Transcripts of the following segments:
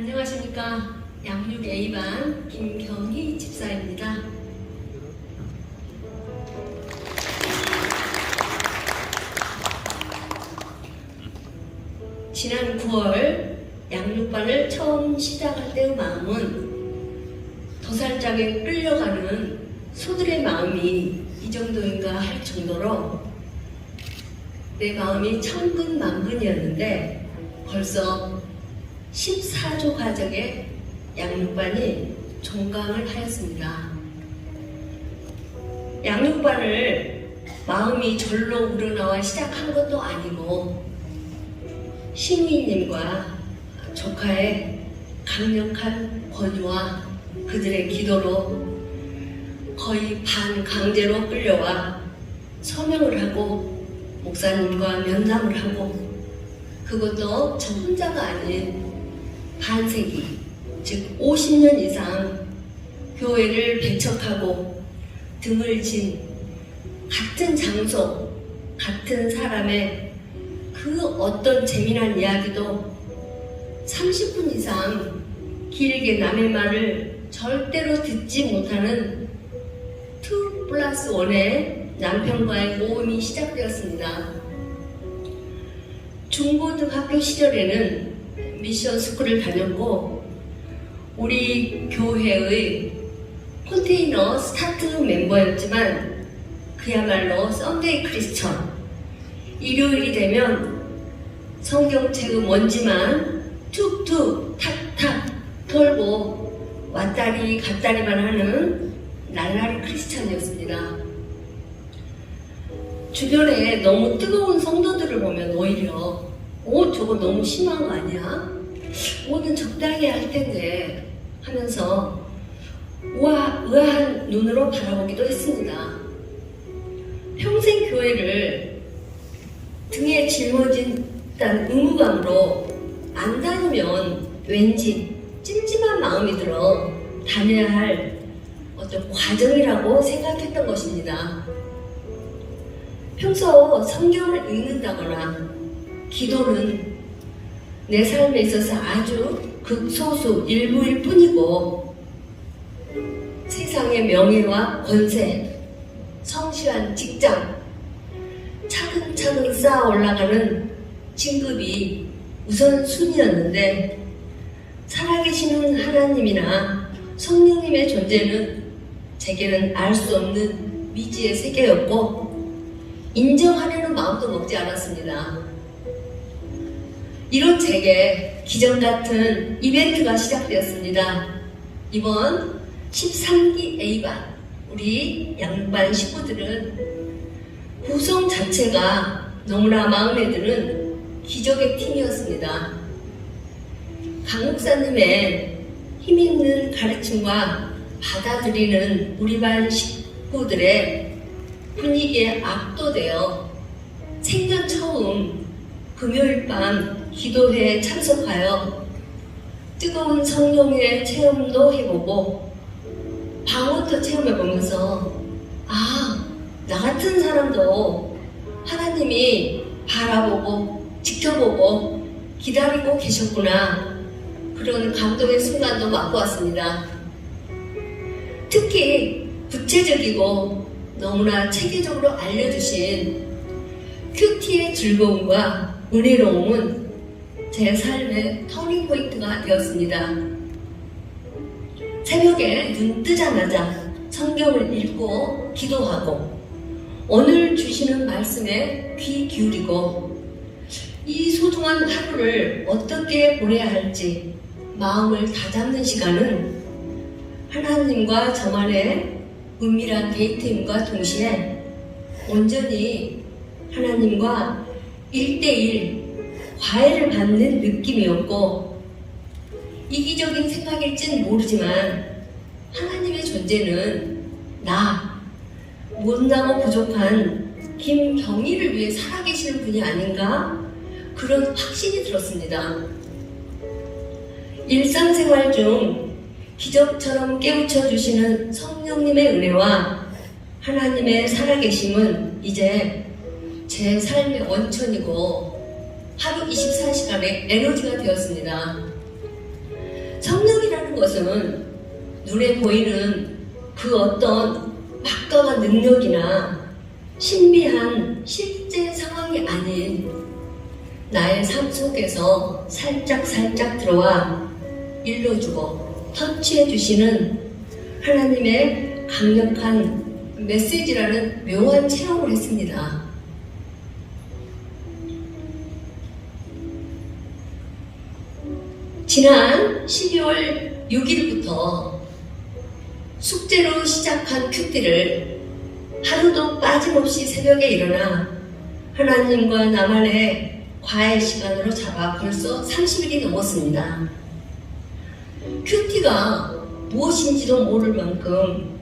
안녕하십니까. 양육 A반 김경희 집사입니다. 지난 9월 양육반을 처음 시작할 때의 마음은 도살장에 끌려가는 소들의 마음이 이 정도인가 할 정도로 내 마음이 천근만근이었는데 벌써 14조 가정의 양육반이 종강을 하였습니다. 양육반을 마음이 절로 우러나와 시작한 것도 아니고 시민님과 조카의 강력한 권유와 그들의 기도로 거의 반강제로 끌려와 서명을 하고 목사님과 면담을 하고 그것도 저 혼자가 아닌 반세기, 즉 50년 이상 교회를 배척하고 등을 진 같은 장소, 같은 사람의 그 어떤 재미난 이야기도 30분 이상 길게 남의 말을 절대로 듣지 못하는 2 플러스 1의 남편과의 모험이 시작되었습니다. 중고등학교 시절에는 미션 스쿨을 다녔고 우리 교회의 컨테이너 스타트 멤버였지만 그야말로 썬데이 크리스천 일요일이 되면 성경책의 먼지만 툭툭 탁탁 털고 왔다리 갔다리만 하는 날라리 크리스찬이었습니다. 주변에 너무 뜨거운 오히려 오 저거 너무 심한 거 아니야? 뭐든 적당히 할 텐데 하면서 우아, 의아한 눈으로 바라보기도 했습니다. 평생 교회를 등에 짊어진 단 의무감으로 안 다니면 왠지 찜찜한 마음이 들어 다녀야 할 어떤 과정이라고 생각했던 것입니다. 평소 성경을 읽는다거나 기도는 내 삶에 있어서 아주 극소수 일부일 뿐이고 세상의 명예와 권세, 성실한 직장, 차근차근 쌓아 올라가는 진급이 우선순위였는데 살아계시는 하나님이나 성령님의 존재는 제게는 알 수 없는 미지의 세계였고 인정하려는 마음도 먹지 않았습니다. 이런 제게 기적 같은 이벤트가 시작되었습니다. 이번 13기 A반 우리 양반 식구들은 구성 자체가 너무나 마음에 드는 기적의 팀이었습니다. 강 목사님의 힘있는 가르침과 받아들이는 우리 반 식구들의 분위기에 압도되어 생전 처음 금요일 밤 기도회에 참석하여 뜨거운 성령의 체험도 해보고 방언도 체험해보면서 아, 나 같은 사람도 하나님이 바라보고 지켜보고 기다리고 계셨구나 그런 감동의 순간도 맛보았습니다. 특히 구체적이고 너무나 체계적으로 알려주신 큐티의 즐거움과 은혜로움은 제 삶의 터닝포인트가 되었습니다. 새벽에 눈 뜨자마자 성경을 읽고 기도하고 오늘 주시는 말씀에 귀 기울이고 이 소중한 하루를 어떻게 보내야 할지 마음을 다잡는 시간은 하나님과 저만의 은밀한 데이트임과 동시에 온전히 하나님과 일대일 과외를 받는 느낌이었고 이기적인 생각일진 모르지만 하나님의 존재는 나 못나고 부족한 김경희를 위해 살아계시는 분이 아닌가 그런 확신이 들었습니다. 일상생활 중 기적처럼 깨우쳐 주시는 성령님의 은혜와 하나님의 살아계심은 이제 제 삶의 원천이고 하루 24시간의 에너지가 되었습니다. 성령이라는 것은 눈에 보이는 그 어떤 막강한 능력이나 신비한 실제 상황이 아닌 나의 삶 속에서 살짝 살짝 들어와 일러주고 터치해 주시는 하나님의 강력한 메시지라는 묘한 체험을 했습니다. 지난 12월 6일부터 숙제로 시작한 큐티를 하루도 빠짐없이 새벽에 일어나 하나님과 나만의 과외 시간으로 잡아 벌써 30일이 넘었습니다. 큐티가 무엇인지도 모를 만큼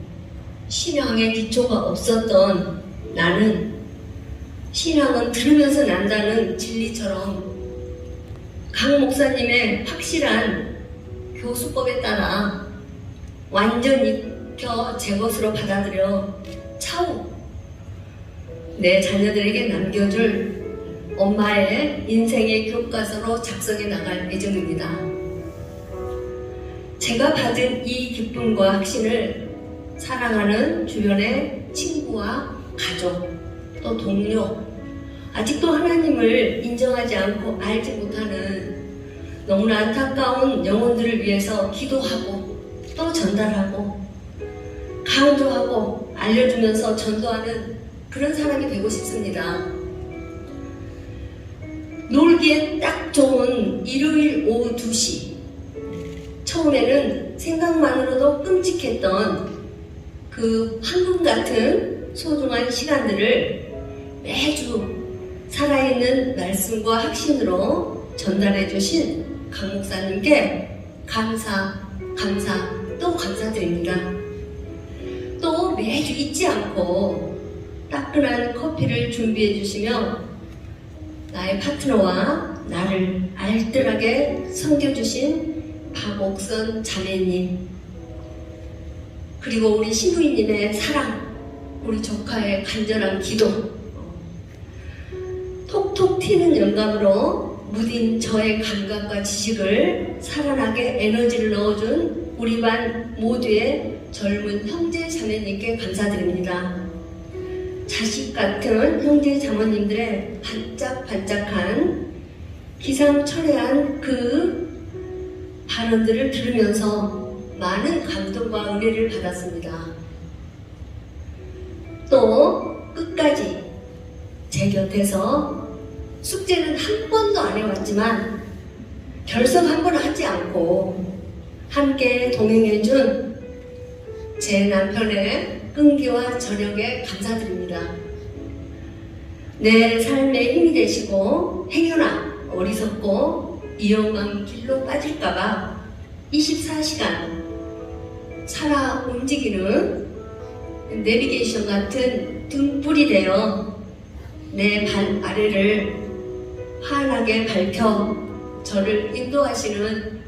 신앙의 기초가 없었던 나는 신앙은 들으면서 난다는 진리처럼 강 목사님의 확실한 교수법에 따라 완전 익혀 제 것으로 받아들여 차후 내 자녀들에게 남겨줄 엄마의 인생의 교과서로 작성해 나갈 예정입니다. 제가 받은 이 기쁨과 확신을 사랑하는 주변의 친구와 가족, 또 동료, 아직도 하나님을 인정하지 않고 알지 못하는 너무나 안타까운 영혼들을 위해서 기도하고 또 전달하고 강조하고 알려주면서 전도하는 그런 사람이 되고 싶습니다. 놀기에 딱 좋은 일요일 오후 2시. 처음에는 생각만으로도 끔찍했던 그 황금 같은 소중한 시간들을 매주 살아있는 말씀과 확신으로 전달해 주신 강 목사님께 감사, 감사, 또 감사드립니다. 또 매주 잊지 않고 따끈한 커피를 준비해 주시며 나의 파트너와 나를 알뜰하게 섬겨주신 박옥선 자매님 그리고 우리 신부인님의 사랑 우리 조카의 간절한 기도 톡톡 튀는 영감으로 무딘 저의 감각과 지식을 살아나게 에너지를 넣어준 우리 반 모두의 젊은 형제 자매님께 감사드립니다. 자식 같은 형제 자매님들의 반짝반짝한 기상천외한 그 발언들을 들으면서 많은 감동과 은혜를 받았습니다. 또 끝까지 제 곁에서 숙제는 한 번도 안 해왔지만 결석 한 번 하지 않고 함께 동행해준 제 남편의 끈기와 저력에 감사드립니다. 내 삶에 힘이 되시고 행여나 어리석고 이용한 길로 빠질까봐 24시간 살아 움직이는 내비게이션 같은 등불이 되어 내 발 아래를 환하게 밝혀 저를 인도하시는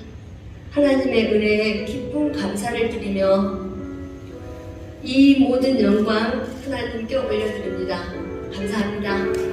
하나님의 은혜에 기쁜 감사를 드리며 이 모든 영광 하나님께 올려드립니다. 감사합니다.